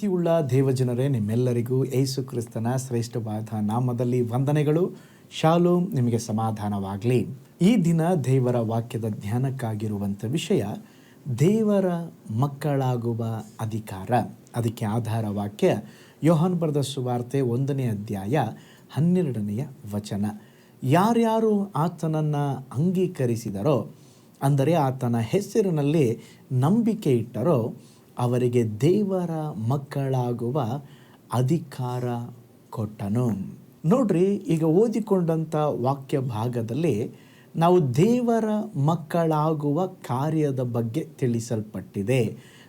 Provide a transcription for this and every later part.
ಪ್ರೀತಿಯುಳ್ಳ ದೇವಜನರೇ, ನಿಮ್ಮೆಲ್ಲರಿಗೂ ಯೇಸು ಕ್ರಿಸ್ತನ ಶ್ರೇಷ್ಠವಾದ ನಾಮದಲ್ಲಿ ವಂದನೆಗಳು. ಶಾಲು ನಿಮಗೆ ಸಮಾಧಾನವಾಗಲಿ. ಈ ದಿನ ದೇವರ ವಾಕ್ಯದ ಧ್ಯಾನಕ್ಕಾಗಿರುವಂಥ ವಿಷಯ, ದೇವರ ಮಕ್ಕಳಾಗುವ ಅಧಿಕಾರ. ಅದಕ್ಕೆ ಆಧಾರ ವಾಕ್ಯ, ಯೋಹಾನ್ ಬರೆದ ಸುವಾರ್ತೆ ಒಂದನೇ ಅಧ್ಯಾಯ ಹನ್ನೆರಡನೆಯ ವಚನ. ಯಾರ್ಯಾರು ಆತನನ್ನು ಅಂಗೀಕರಿಸಿದರೋ, ಅಂದರೆ ಆತನ ಹೆಸರಿನಲ್ಲಿ ನಂಬಿಕೆ ಇಟ್ಟರೋ ಅವರಿಗೆ ದೇವರ ಮಕ್ಕಳಾಗುವ ಅಧಿಕಾರ ಕೊಟ್ಟನು. ನೋಡ್ರಿ, ಈಗ ಓದಿಕೊಂಡಂಥ ವಾಕ್ಯ ಭಾಗದಲ್ಲಿ ನಾವು ದೇವರ ಮಕ್ಕಳಾಗುವ ಕಾರ್ಯದ ಬಗ್ಗೆ ತಿಳಿಸಲ್ಪಟ್ಟಿದೆ.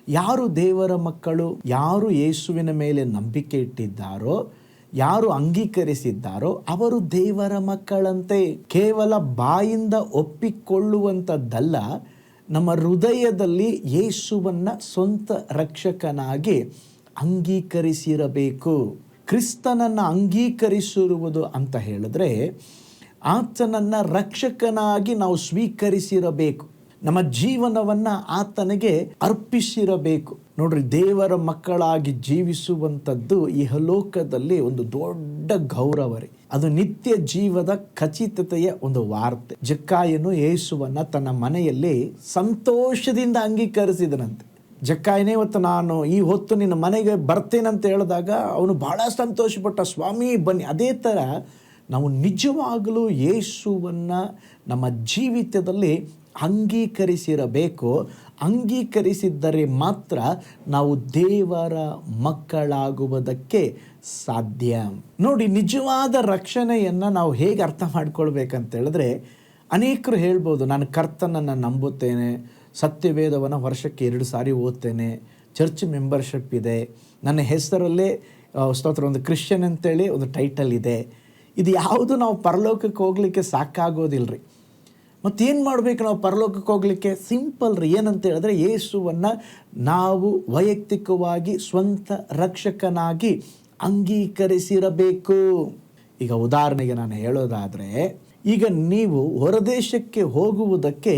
ಯಾರು ದೇವರ ಮಕ್ಕಳು, ಯಾರು ಯೇಸುವಿನ ಮೇಲೆ ನಂಬಿಕೆ ಇಟ್ಟಿದ್ದಾರೋ, ಯಾರು ಅಂಗೀಕರಿಸಿದ್ದಾರೋ, ಅವರು ದೇವರ ಮಕ್ಕಳಂತೆ ಕೇವಲ ಬಾಯಿಂದ ಒಪ್ಪಿಕೊಳ್ಳುವಂಥದ್ದಲ್ಲ ನಮ್ಮ ಹೃದಯದಲ್ಲಿ ಯೇಸುವನ್ನ ಸ್ವಂತ ರಕ್ಷಕನಾಗಿ ಅಂಗೀಕರಿಸಿರಬೇಕು. ಕ್ರಿಸ್ತನನ್ನು ಅಂಗೀಕರಿಸಿರುವುದು ಅಂತ ಹೇಳಿದ್ರೆ ಆತನನ್ನು ರಕ್ಷಕನಾಗಿ ನಾವು ಸ್ವೀಕರಿಸಿರಬೇಕು. ನಮ್ಮ ಜೀವನವನ್ನು ಆತನಿಗೆ ಅರ್ಪಿಸಿರಬೇಕು. ನೋಡ್ರಿ, ದೇವರ ಮಕ್ಕಳಾಗಿ ಜೀವಿಸುವಂಥದ್ದು ಇಹಲೋಕದಲ್ಲಿ ಒಂದು ದೊಡ್ಡ ಗೌರವ ರೀ. ಅದು ನಿತ್ಯ ಜೀವದ ಖಚಿತತೆಯ ಒಂದು ವಾರ್ತೆ. ಜಕ್ಕಾಯನು ಯೇಸುವನ್ನ ತನ್ನ ಮನೆಯಲ್ಲಿ ಸಂತೋಷದಿಂದ ಅಂಗೀಕರಿಸಿದನಂತೆ. ಜಕ್ಕಾಯನೇ ಇವತ್ತು ನಾನು ಈ ಹೊತ್ತು ನಿನ್ನ ಮನೆಗೆ ಬರ್ತೇನಂತ ಹೇಳಿದಾಗ ಅವನು ಬಹಳ ಸಂತೋಷಪಟ್ಟ, ಸ್ವಾಮಿ, ಬನ್ನಿ. ಅದೇ ಥರ ನಾವು ನಿಜವಾಗಲೂ ಯೇಸುವನ್ನು ನಮ್ಮ ಜೀವಿತದಲ್ಲಿ ಅಂಗೀಕರಿಸಿರಬೇಕು. ಅಂಗೀಕರಿಸಿದ್ದರೆ ಮಾತ್ರ ನಾವು ದೇವರ ಮಕ್ಕಳಾಗುವುದಕ್ಕೆ ಸಾಧ್ಯ. ನೋಡಿ, ನಿಜವಾದ ರಕ್ಷಣೆಯನ್ನು ನಾವು ಹೇಗೆ ಅರ್ಥ ಮಾಡ್ಕೊಳ್ಬೇಕಂತ ಹೇಳಿದ್ರೆ, ಅನೇಕರು ಹೇಳ್ಬೋದು, ನಾನು ಕರ್ತನನ್ನು ನಂಬುತ್ತೇನೆ ಸತ್ಯವೇದವನ್ನು ವರ್ಷಕ್ಕೆ ಎರಡು ಸಾರಿ ಓದ್ತೇನೆ, ಚರ್ಚ್ ಮೆಂಬರ್ಶಿಪ್ ಇದೆ, ನನ್ನ ಹೆಸರಲ್ಲೇ ಸ್ತೋತ್ರ, ಒಂದು ಕ್ರಿಶ್ಚಿಯನ್ ಅಂತೇಳಿ ಒಂದು ಟೈಟಲ್ ಇದೆ. ಇದು ಯಾವುದು ನಾವು ಪರಲೋಕಕ್ಕೆ ಹೋಗಲಿಕ್ಕೆ ಸಾಕಾಗೋದಿಲ್ಲ ರೀ ಮತ್ತೇನು ಮಾಡಬೇಕು ನಾವು ಪರಲೋಕಕ್ಕೆ ಹೋಗಲಿಕ್ಕೆ? ಸಿಂಪಲ್ ರೀ. ಏನಂತ ಹೇಳಿದ್ರೆ ಯೇಸುವನ್ನು ನಾವು ವೈಯಕ್ತಿಕವಾಗಿ ಸ್ವಂತ ರಕ್ಷಕನಾಗಿ ಅಂಗೀಕರಿಸಿರಬೇಕು. ಈಗ ಉದಾಹರಣೆಗೆ ನಾನು ಹೇಳೋದಾದರೆ, ಈಗ ನೀವು ಹೊರದೇಶಕ್ಕೆ ಹೋಗುವುದಕ್ಕೆ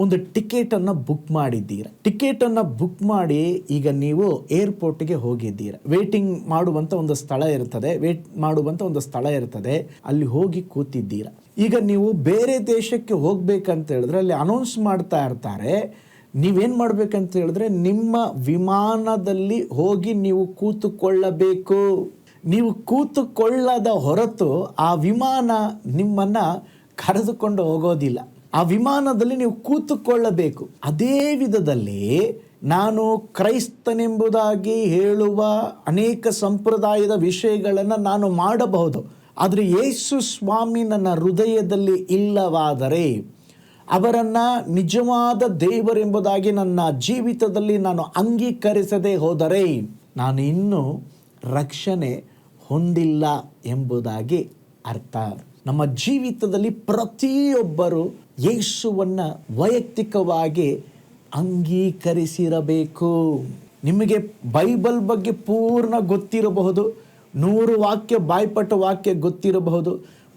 ಒಂದು ಟಿಕೆಟನ್ನು ಬುಕ್ ಮಾಡಿದ್ದೀರ. ಟಿಕೆಟನ್ನು ಬುಕ್ ಮಾಡಿ ಈಗ ನೀವು ಏರ್ಪೋರ್ಟ್ಗೆ ಹೋಗಿದ್ದೀರ. ವೇಟಿಂಗ್ ಮಾಡುವಂಥ ಒಂದು ಸ್ಥಳ ಇರ್ತದೆ. ವೇಟ್ ಮಾಡುವಂಥ ಒಂದು ಸ್ಥಳ ಇರ್ತದೆ. ಅಲ್ಲಿ ಹೋಗಿ ಕೂತಿದ್ದೀರ. ಈಗ ನೀವು ಬೇರೆ ದೇಶಕ್ಕೆ ಹೋಗ್ಬೇಕಂತ ಹೇಳಿದ್ರೆ ಅಲ್ಲಿ ಅನೌನ್ಸ್ ಮಾಡ್ತಾ ಇರ್ತಾರೆ. ನೀವೇನು ಮಾಡ್ಬೇಕಂತ ಹೇಳಿದ್ರೆ ನಿಮ್ಮ ವಿಮಾನದಲ್ಲಿ ಹೋಗಿ ನೀವು ಕೂತುಕೊಳ್ಳಬೇಕು. ನೀವು ಕೂತುಕೊಳ್ಳದ ಹೊರತು ಆ ವಿಮಾನ ನಿಮ್ಮನ್ನ ಕರೆದುಕೊಂಡು ಹೋಗೋದಿಲ್ಲ. ಆ ವಿಮಾನದಲ್ಲಿ ನೀವು ಕೂತುಕೊಳ್ಳಬೇಕು. ಅದೇ ವಿಧದಲ್ಲಿ ನಾನು ಕ್ರೈಸ್ತನೆಂಬುದಾಗಿ ಹೇಳುವ ಅನೇಕ ಸಂಪ್ರದಾಯದ ವಿಷಯಗಳನ್ನು ನಾನು ಮಾಡಬಹುದು. ಆದರೆ ಯೇಸು ಸ್ವಾಮಿ ನನ್ನ ಹೃದಯದಲ್ಲಿ ಇಲ್ಲವಾದರೆ ಅವರನ್ನು ನಿಜವಾದ ದೇವರೆಂಬುದಾಗಿ ನನ್ನ ಜೀವಿತದಲ್ಲಿ ನಾನು ಅಂಗೀಕರಿಸದೆ ಹೋದರೆ ನಾನು ಇನ್ನೂ ರಕ್ಷಣೆ ಹೊಂದಿಲ್ಲ ಎಂಬುದಾಗಿ ಅರ್ಥ. ನಮ್ಮ ಜೀವಿತದಲ್ಲಿ ಪ್ರತಿಯೊಬ್ಬರು ಯೇಸುವನ್ನು ವೈಯಕ್ತಿಕವಾಗಿ ಅಂಗೀಕರಿಸಿರಬೇಕು. ನಿಮಗೆ ಬೈಬಲ್ ಬಗ್ಗೆ ಪೂರ್ಣ ಗೊತ್ತಿರಬಹುದು, ನೂರು ವಾಕ್ಯ, ಬಾಯ್ಪಟ್ಟ ವಾಕ್ಯ ಗೊತ್ತಿರಬಹುದು,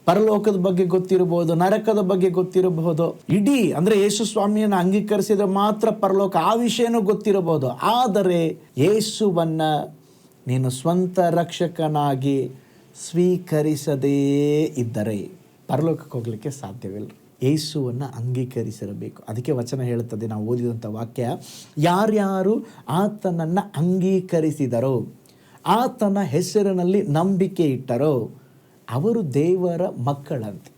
ಪರಲೋಕದ ಬಗ್ಗೆ ಗೊತ್ತಿರಬಹುದು, ನರಕದ ಬಗ್ಗೆ ಗೊತ್ತಿರಬಹುದು. ಇಡೀ ಅಂದರೆ ಯೇಸು ಸ್ವಾಮಿಯನ್ನು ಅಂಗೀಕರಿಸಿದರೆ ಮಾತ್ರ ಪರಲೋಕ ಆ ವಿಷಯನೂ ಗೊತ್ತಿರಬಹುದು. ಆದರೆ ಯೇಸುವನ್ನ ನೀನು ಸ್ವಂತ ರಕ್ಷಕನಾಗಿ ಸ್ವೀಕರಿಸದೇ ಇದ್ದರೆ ಪರಲೋಕಕ್ಕೆ ಹೋಗಲಿಕ್ಕೆ ಸಾಧ್ಯವಿಲ್ಲ. ಯೇಸುವನ್ನು ಅಂಗೀಕರಿಸಿರಬೇಕು. ಅದಕ್ಕೆ ವಚನ ಹೇಳುತ್ತದೆ, ನಾವು ಓದಿದಂಥ ವಾಕ್ಯ, ಯಾರ್ಯಾರು ಆತನನ್ನು ಅಂಗೀಕರಿಸಿದರೋ, ಆತನ ಹೆಸರಿನಲ್ಲಿ ನಂಬಿಕೆ ಇಟ್ಟರೋ, ಅವರು ದೇವರ ಮಕ್ಕಳಂತೆ.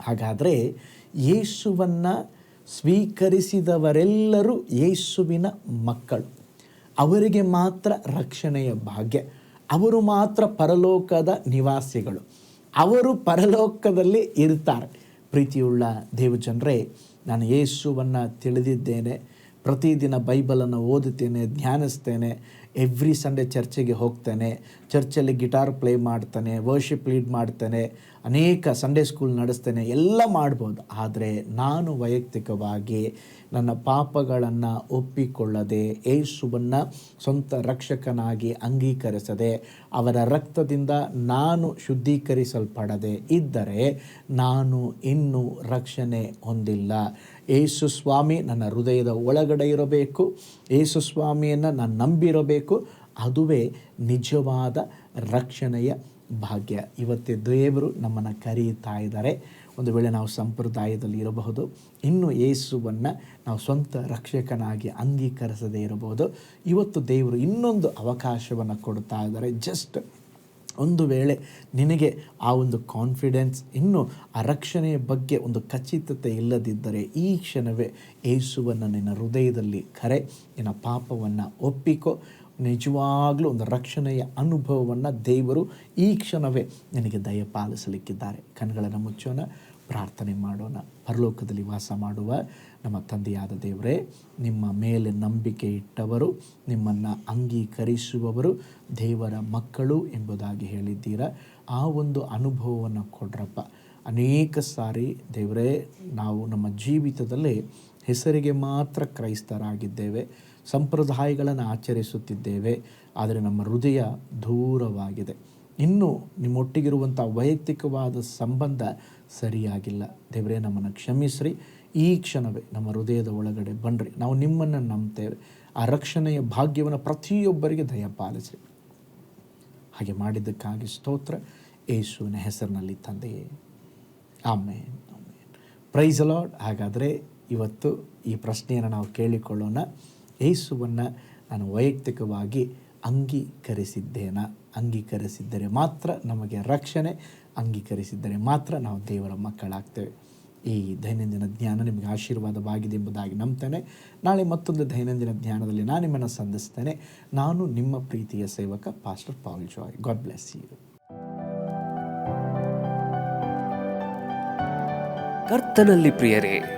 ಹಾಗಾದರೆ ಯೇಸುವನ್ನು ಸ್ವೀಕರಿಸಿದವರೆಲ್ಲರೂ ಯೇಸುವಿನ ಮಕ್ಕಳು. ಅವರಿಗೆ ಮಾತ್ರ ರಕ್ಷಣೆಯ ಭಾಗ್ಯ. ಅವರು ಮಾತ್ರ ಪರಲೋಕದ ನಿವಾಸಿಗಳು. ಅವರು ಪರಲೋಕದಲ್ಲಿ ಇರ್ತಾರೆ. ಪ್ರೀತಿಯುಳ್ಳ ದೇವಜನರೇ, ನಾನು ಯೇಸುವನ್ನು ತಿಳಿದಿದ್ದೇನೆ. ಪ್ರತಿದಿನ ಬೈಬಲನ್ನು ಓದುತ್ತೇನೆ, ಧ್ಯಾನಿಸ್ತೇನೆ. ಎವ್ರಿ ಸಂಡೇ ಚರ್ಚೆಗೆ ಹೋಗ್ತೇನೆ. ಚರ್ಚಲ್ಲಿ ಗಿಟಾರ್ ಪ್ಲೇ ಮಾಡ್ತೇನೆ ವರ್ಷಿಪ್ ಲೀಡ್ ಮಾಡ್ತೇನೆ. ಅನೇಕ ಸಂಡೇ ಸ್ಕೂಲ್ ನಡೆಸ್ತೇನೆ. ಎಲ್ಲ ಮಾಡ್ಬೋದು. ಆದರೆ ನಾನು ವೈಯಕ್ತಿಕವಾಗಿ ನನ್ನ ಪಾಪಗಳನ್ನು ಒಪ್ಪಿಕೊಳ್ಳದೆ ಯೇಸುವನ್ನು ಸ್ವಂತ ರಕ್ಷಕನಾಗಿ ಅಂಗೀಕರಿಸದೆ ಅವರ ರಕ್ತದಿಂದ ನಾನು ಶುದ್ಧೀಕರಿಸಲ್ಪಡದೆ ಇದ್ದರೆ ನಾನು ಇನ್ನೂ ರಕ್ಷಣೆ ಹೊಂದಿಲ್ಲ. ಯೇಸು ಸ್ವಾಮಿ, ನನ್ನ ಹೃದಯದ ಒಳಗಡೆ ಇರಬೇಕು. ಯೇಸು ಸ್ವಾಮಿಯನ್ನು ನಾನು ನಂಬಿರಬೇಕು. ಅದುವೇ ನಿಜವಾದ ರಕ್ಷಣೆಯ ಭಾಗ್ಯ. ಇವತ್ತೇ ದೇವರು ನಮ್ಮನ್ನು ಕರೀತಾ ಇದ್ದಾರೆ. ಒಂದು ವೇಳೆ ನಾವು ಸಂಪ್ರದಾಯದಲ್ಲಿ ಇರಬಹುದು, ಇನ್ನು ಯೇಸುವನ್ನು ನಾವು ಸ್ವಂತ ರಕ್ಷಕನಾಗಿ ಅಂಗೀಕರಿಸದೇ ಇರಬಹುದು, ಇವತ್ತು ದೇವರು ಇನ್ನೊಂದು ಅವಕಾಶವನ್ನು ಕೊಡ್ತಾ ಇದ್ದಾರೆ. ಜಸ್ಟ್ ಒಂದು ವೇಳೆ ನಿನಗೆ ಆ ಒಂದು ಕಾನ್ಫಿಡೆನ್ಸ್ ಇನ್ನು ಆ ರಕ್ಷಣೆಯ ಬಗ್ಗೆ ಒಂದು ಖಚಿತತೆ ಇಲ್ಲದಿದ್ದರೆ ಈ ಕ್ಷಣವೇ ಯೇಸುವನ್ನು ನಿನ್ನ ಹೃದಯದಲ್ಲಿ ಕರೆ, ನಿನ್ನ ಪಾಪವನ್ನು ಒಪ್ಪಿಕೋ. ನಿಜವಾಗ್ಲೂ ಒಂದು ರಕ್ಷಣೆಯ ಅನುಭವವನ್ನು ದೇವರು ಈ ಕ್ಷಣವೇ ನಿನಗೆ ದಯಪಾಲಿಸಲಿಕ್ಕಿದ್ದಾರೆ ಕಣ್ಗಳನ್ನು ಮುಚ್ಚೋಣ, ಪ್ರಾರ್ಥನೆ ಮಾಡೋಣ. ಪರಲೋಕದಲ್ಲಿ ವಾಸ ಮಾಡುವ ನಮ್ಮ ತಂದೆಯಾದ ದೇವರೇ, ನಿಮ್ಮ ಮೇಲೆ ನಂಬಿಕೆ ಇಟ್ಟವರು, ನಿಮ್ಮನ್ನು ಅಂಗೀಕರಿಸುವವರು ದೇವರ ಮಕ್ಕಳು ಎಂಬುದಾಗಿ ಹೇಳಿದ್ದೀರ? ಆ ಒಂದು ಅನುಭವವನ್ನು ಕೊಡ್ರಪ್ಪ. ಅನೇಕ ಸಾರಿ ದೇವರೇ, ನಾವು ನಮ್ಮ ಜೀವಿತದಲ್ಲಿ ಹೆಸರಿಗೆ ಮಾತ್ರ ಕ್ರೈಸ್ತರಾಗಿದ್ದೇವೆ. ಸಂಪ್ರದಾಯಗಳನ್ನು ಆಚರಿಸುತ್ತಿದ್ದೇವೆ, ಆದರೆ ನಮ್ಮ ಹೃದಯ ದೂರವಾಗಿದೆ. ಇನ್ನು ನಿಮ್ಮೊಟ್ಟಿಗಿರುವಂಥ ವೈಯಕ್ತಿಕವಾದ ಸಂಬಂಧ ಸರಿಯಾಗಿಲ್ಲ. ದೇವರೇ, ನಮ್ಮನ್ನು ಕ್ಷಮಿಸ್ರಿ. ಈ ಕ್ಷಣವೇ ನಮ್ಮ ಹೃದಯದ ಒಳಗಡೆ ಬನ್ನಿರಿ. ನಾವು ನಿಮ್ಮನ್ನು ನಂಬ್ತೇವೆ ಆ ರಕ್ಷಣೆಯ ಭಾಗ್ಯವನ್ನು ಪ್ರತಿಯೊಬ್ಬರಿಗೆ ದಯಪಾಲಿಸಿ ಹಾಗೆ ಮಾಡಿದ್ದಕ್ಕಾಗಿ ಸ್ತೋತ್ರ. ಯೇಸುವಿನ ಹೆಸರಿನಲ್ಲಿ ತಂದೆಯೇ. ಆಮೇನ್. ಪ್ರೈಸ್ ಅಲಾಡ್ ಹಾಗಾದರೆ ಇವತ್ತು ಈ ಪ್ರಶ್ನೆಯನ್ನು ನಾವು ಕೇಳಿಕೊಳ್ಳೋಣ. ಯೇಸುವನ್ನು ನಾನು ವೈಯಕ್ತಿಕವಾಗಿ ಅಂಗೀಕರಿಸಿದ್ದೇನಾ? ಅಂಗೀಕರಿಸಿದ್ದರೆ ಮಾತ್ರ ನಮಗೆ ರಕ್ಷಣೆ, ಅಂಗೀಕರಿಸಿದ್ದರೆ ಮಾತ್ರ ನಾವು ದೇವರ ಮಕ್ಕಳಾಗ್ತೇವೆ. ಈ ದೈನಂದಿನ ಜ್ಞಾನ ನಿಮಗೆ ಆಶೀರ್ವಾದವಾಗಿದೆ ಎಂಬುದಾಗಿ ನಂಬ್ತೇನೆ. ನಾಳೆ ಮತ್ತೊಂದು ದೈನಂದಿನ ಜ್ಞಾನದಲ್ಲಿ ನಾನು ನಿಮ್ಮನ್ನು ಸಂಧಿಸ್ತೇನೆ. ನಾನು ನಿಮ್ಮ ಪ್ರೀತಿಯ ಸೇವಕ pastor Paul Joy God bless you ಕರ್ತನಲ್ಲಿ ಪ್ರಿಯರೇ